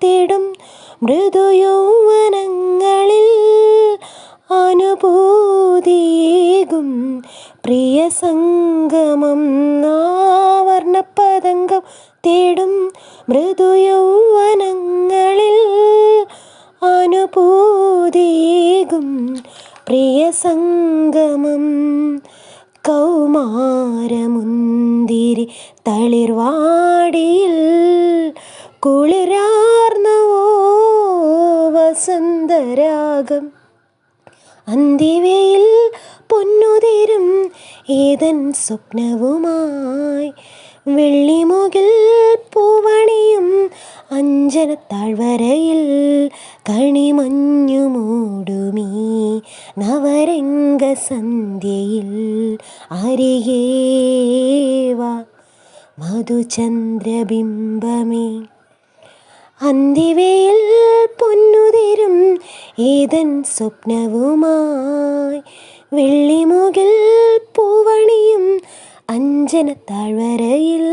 തേടും മൃദുയൗവനങ്ങളിൽ അനുഭൂതിയേകും പ്രിയ സംഗമം ആവർണപതംഗം തേടും മൃദുയൗവനങ്ങളിൽ അനുഭൂതിയേകും പ്രിയ സംഗമം കൗമാരമുന്തിരി തളിർവാടിയിൽ കുളിരാർന്നവോ വസന്തരാഗം. അന്തിവയിൽ പൊന്നുതിരും ഏതൻ സ്വപ്നവുമായി. വെള്ളിമുകിൽ പൂവണിയും അഞ്ജന താഴ്വരയിൽ കണിമഞ്ഞു മൂടുമീ നവരംഗ സന്ധ്യയിൽ അരികേവ മധുചന്ദ്രബിംബമേ. അന്തിവയിൽ ഏതൻ സ്വപ്നവുമായി വെള്ളിമുകിൽ പൂവണിയും അഞ്ജന താഴ്വരയിൽ.